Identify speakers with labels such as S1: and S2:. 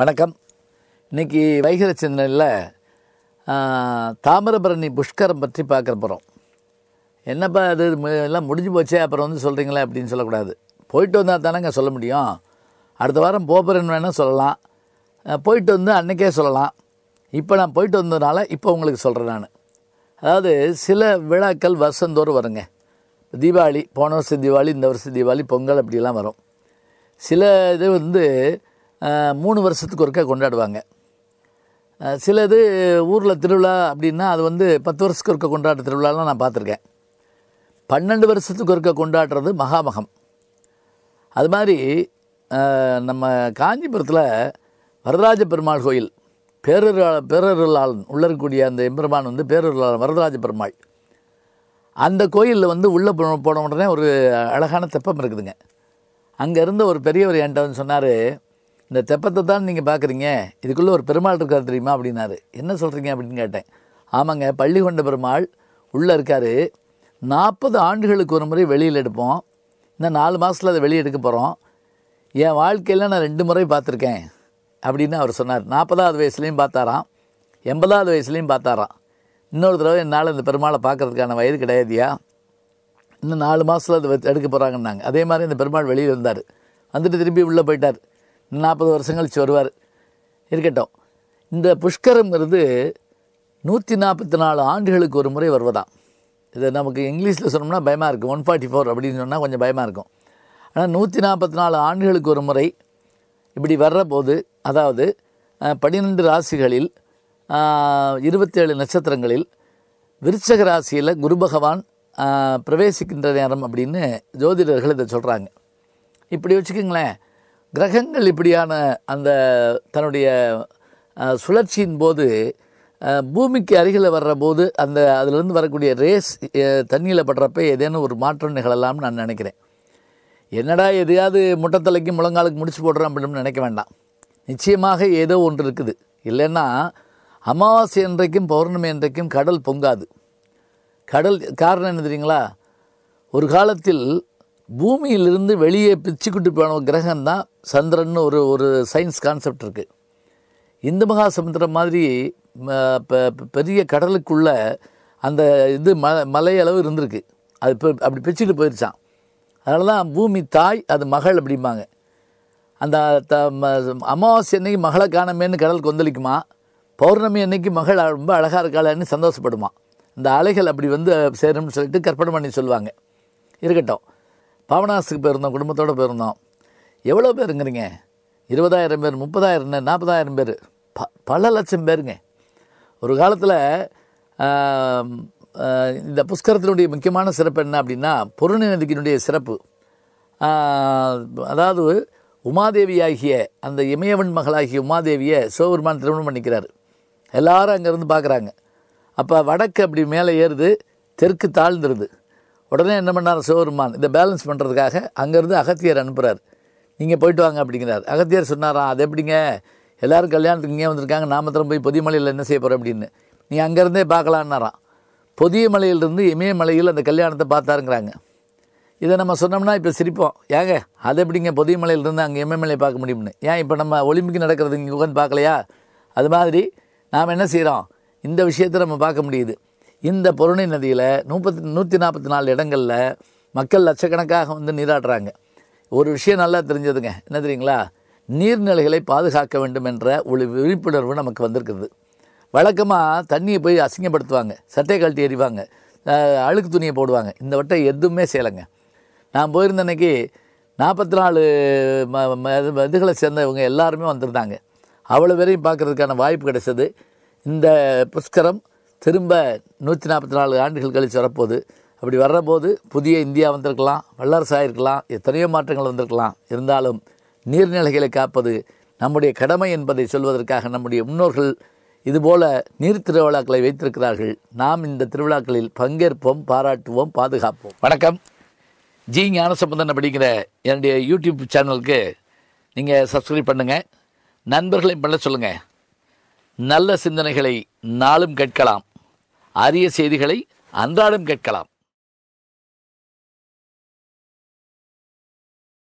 S1: வணக்கம். இன்னைக்கு வைகர சிந்தனையில் தாமிரபரணி புஷ்கரம் பற்றி பார்க்க போகிறோம் என்னப்பா அது? எல்லாம் முடிஞ்சு போச்சே அப்புறம் வந்து சொல்கிறீங்களே அப்படின்னு சொல்லக்கூடாது. போயிட்டு வந்தால் தானேங்க சொல்ல முடியும். அடுத்த வாரம் போகிறேன்னு வேணால் சொல்லலாம். போயிட்டு வந்து அன்றைக்கே சொல்லலாம். இப்போ நான் போயிட்டு வந்ததுனால இப்போ உங்களுக்கு சொல்கிறேன் நான். அதாவது சில விழாக்கள் வருஷந்தோறும் வருங்க. தீபாவளி போன வருஷம் தீபாவளி இந்த வருஷம் தீபாவளி பொங்கல் அப்படிலாம் வரும். சில இது வந்து மூணு வருஷத்துக்கு ஒருக்கா கொண்டாடுவாங்க. சிலது ஊரில் திருவிழா அப்படின்னா அது வந்து பத்து வருஷத்துக்கு ஒருக்க கொண்டாடுற திருவிழாலாம் நான் பார்த்துருக்கேன். பன்னெண்டு வருஷத்துக்கு ஒருக்க கொண்டாடுறது மகாமகம். அது மாதிரி நம்ம காஞ்சிபுரத்தில் வரதராஜ பெருமாள் கோயில் பேரருளா பேரருளாளன் உள்ள இருக்கக்கூடிய அந்த எம்பெருமான் வந்து பேரருளாளன் வரதராஜ பெருமாள். அந்த கோயிலில் வந்து உள்ளே போ- போன உடனே ஒரு அழகான தெப்பம் இருக்குதுங்க. அங்கே இருந்த ஒரு பெரியவர் என்கிட்ட வந்து சொன்னார் இந்த தெப்பத்தை தான் நீங்கள் பார்க்குறீங்க இதுக்குள்ளே ஒரு பெருமாள் இருக்கார் தெரியுமா அப்படின்னாரு. என்ன சொல்கிறீங்க அப்படின்னு கேட்டேன். ஆமாங்க பள்ளி கொண்ட பெருமாள் உள்ளே இருக்கார். நாற்பது ஆண்டுகளுக்கு ஒரு முறை வெளியில் எடுப்போம். இன்னும் நாலு மாதத்தில் அதை வெளியே எடுக்க போகிறோம் என் வாழ்க்கையில் நான் ரெண்டு முறை பார்த்துருக்கேன் அப்படின்னு அவர் சொன்னார். நாற்பதாவது வயசுலேயும் பார்த்தாராம். எண்பதாவது வயசுலேயும் பார்த்தாராம். இன்னொரு தடவை என்னால் இந்த பெருமாளை பார்க்கறதுக்கான வயது கிடையாதியா? இன்னும் நாலு மாதத்தில் அதை வச்சு எடுக்க போகிறாங்கன்னாங்க அதே மாதிரி இந்த பெருமாள் வெளியில் இருந்தார் வந்துட்டு திரும்பி உள்ளே போயிட்டார். நாற்பது வருஷம் கழிச்சு வருவார். இருக்கட்டும். இந்த புஷ்கரம்ங்கிறது நூற்றி நாற்பத்தி நாலு ஆண்டுகளுக்கு ஒரு முறை வருவதாம். இதை நமக்கு இங்கிலீஷில் சொன்னோம்னா பயமாக இருக்கும். ஒன் ஃபார்ட்டி ஃபோர் அப்படின்னு சொன்னால் கொஞ்சம் பயமாக இருக்கும். ஆனால் நூற்றி நாற்பத்தி நாலு ஆண்டுகளுக்கு ஒரு முறை இப்படி வர்ற போது அதாவது பன்னிரெண்டு ராசிகளில் இருபத்தேழு நட்சத்திரங்களில் விருச்சக ராசியில் குரு பகவான் பிரவேசிக்கின்ற நேரம் அப்படின்னு ஜோதிடர்கள் இதை சொல்கிறாங்க இப்படி வச்சுக்கோங்களேன். கிரகங்கள் இப்படியான அந்த தன்னுடைய சுழற்சியின் போது பூமிக்கு அருகில் வர்ற போது அந்த அதிலிருந்து வரக்கூடிய ரேஸ் தண்ணியில் படுறப்ப ஏதேனும் ஒரு மாற்றம் நிகழலாம்னு நான் நினைக்கிறேன். என்னடா எதையாவது முட்டத்தலைக்கு முழங்காலுக்கு முடிச்சு போடுறோம் அப்படின்னு நினைக்க வேண்டாம். நிச்சயமாக ஏதோ ஒன்று இருக்குது. இல்லைன்னா அமாவாசை என்றைக்கும் பௌர்ணமி என்றைக்கும் கடல் பொங்காது. கடல் காரணம் என்ன தெரியுங்களா? ஒரு காலத்தில் பூமியிலிருந்து வெளியே பிச்சுக்கிட்டு போன கிரகம் தான் சந்திரன் ஒரு ஒரு சயின்ஸ் கான்செப்ட் இருக்குது இந்து மகா சமுத்திரம் மாதிரி பெரிய கடலுக்குள்ளே அந்த இது ம மலையளவு இருந்திருக்கு. அது இப்போ அப்படி பிச்சுட்டு போயிருச்சான் அதனால தான் பூமி தாய் அது மகள் அப்படிம்பாங்க. அந்த த ம- அமாவாசை அன்னைக்கு மகளை காணமேன்னு கடல் கொந்தளிக்குமா பௌர்ணமி அன்னைக்கு மகள் ரொம்ப அழகாக இருக்காளன்னு சந்தோஷப்படுமா? இந்த அலைகள் அப்படி வந்து சேரும்னு சொல்லிட்டு கற்பனை பண்ணி சொல்லுவாங்க. இருக்கட்டும். பாவனாசுக்கு போயிருந்தோம் குடும்பத்தோடு போயிருந்தோம். எவ்வளோ பேருங்கிறீங்க? இருபதாயிரம் பேர் முப்பதாயிரம் பேர் நாற்பதாயிரம் பேர். ப பல லட்சம் பேருங்க. ஒரு காலத்தில் இந்த புஷ்கரத்தினுடைய முக்கியமான சிறப்பு என்ன அப்படின்னா பொருணை நதிக்கினுடைய சிறப்பு. அதாவது அதாவது உமாதேவியாகிய அந்த இமயவன் மகளாகிய உமாதேவியை சிவபெருமான் திருமணம் பண்ணிக்கிறார். எல்லாரும் அங்கேருந்து பார்க்குறாங்க. அப்போ வடக்கு அப்படி மேலே ஏறுது தெற்கு தாழ்ந்துருது. உடனே என்ன பண்ணார்? சிவபெருமான் இதை பேலன்ஸ் பண்ணுறதுக்காக அங்கேருந்து அகத்தியர் அனுப்புகிறார் நீங்கள் போயிட்டு வாங்க அப்படிங்கிறார். அகத்தியர் சொன்னாராம் அது எப்படிங்க? எல்லோரும் கல்யாணத்துக்கு இங்கே வந்திருக்காங்க. நான் போய் பொதியமலையில் என்ன செய்ய போகிறோம் அப்படின்னு. நீ அங்கேருந்தே பார்க்கலான்னாராம். பொதியமலையிலிருந்து இமயமலையில் அந்த கல்யாணத்தை பார்த்தாருங்கிறாங்க. இதை நம்ம சொன்னோம்னா இப்போ சிரிப்போம். ஏங்க அது எப்படிங்க பொதியமலையிலிருந்து அங்கே இமயமலையை பார்க்க முடியும்னு? ஏன் இப்போ நம்ம ஒலிம்பிக் நடக்கிறது இங்கே உட்காந்து பார்க்கலையா? அது மாதிரி நாம் என்ன செய்கிறோம் இந்த விஷயத்தை நம்ம பார்க்க முடியுது. இந்த பொருணை நதியில் முப்பத்தி நூற்றி நாற்பத்தி நாலு இடங்களில் மக்கள் லட்சக்கணக்காக வந்து நீராடுறாங்க. ஒரு விஷயம் நல்லா தெரிஞ்சதுங்க. என்ன தெரியுங்களா? நீர்நிலைகளை பாதுகாக்க வேண்டும் என்ற ஒரு விழிப்புணர்வு நமக்கு வந்திருக்குது. வழக்கமாக தண்ணியை போய் அசிங்கப்படுத்துவாங்க. சட்டையை கழட்டி எறிவாங்க. அழுக்கு துணியை போடுவாங்க. இந்த வட்டம் எதுவுமே செய்யலைங்க. நான் போயிருந்த அன்னைக்கு நாற்பத்தி நாலு ம ம- இதுகளை சேர்ந்தவங்க எல்லாருமே வந்திருந்தாங்க. அவ்வளோ பேரையும் பார்க்குறதுக்கான வாய்ப்பு கிடைச்சது. இந்த புஷ்கரம் திரும்ப நூற்றி நாற்பத்தி நாலு ஆண்டுகள் கழித்து வரப்போகுது. அப்படி வர்றபோது புதிய இந்தியா வந்திருக்கலாம் வல்லரசாக இருக்கலாம் எத்தனையோ மாற்றங்கள் வந்திருக்கலாம். இருந்தாலும் நீர்நிலைகளை காப்பது நம்முடைய கடமை என்பதை சொல்வதற்காக நம்முடைய முன்னோர்கள் இதுபோல நீர் திருவிழாக்களை வைத்திருக்கிறார்கள். நாம் இந்த திருவிழாக்களில் பங்கேற்போம் பாராட்டுவோம் பாதுகாப்போம். வணக்கம். ஜி ஞானசம்பந்தன் அப்படிங்கிற என்னுடைய யூடியூப் சேனலுக்கு நீங்கள் சப்ஸ்கிரைப் பண்ணுங்கள் நண்பர்களையும் பண்ண சொல்லுங்கள் நல்ல சிந்தனைகளை நாளும் கேட்கலாம். அரிய செய்திகளை அன்றாடம் கேட்கலாம்.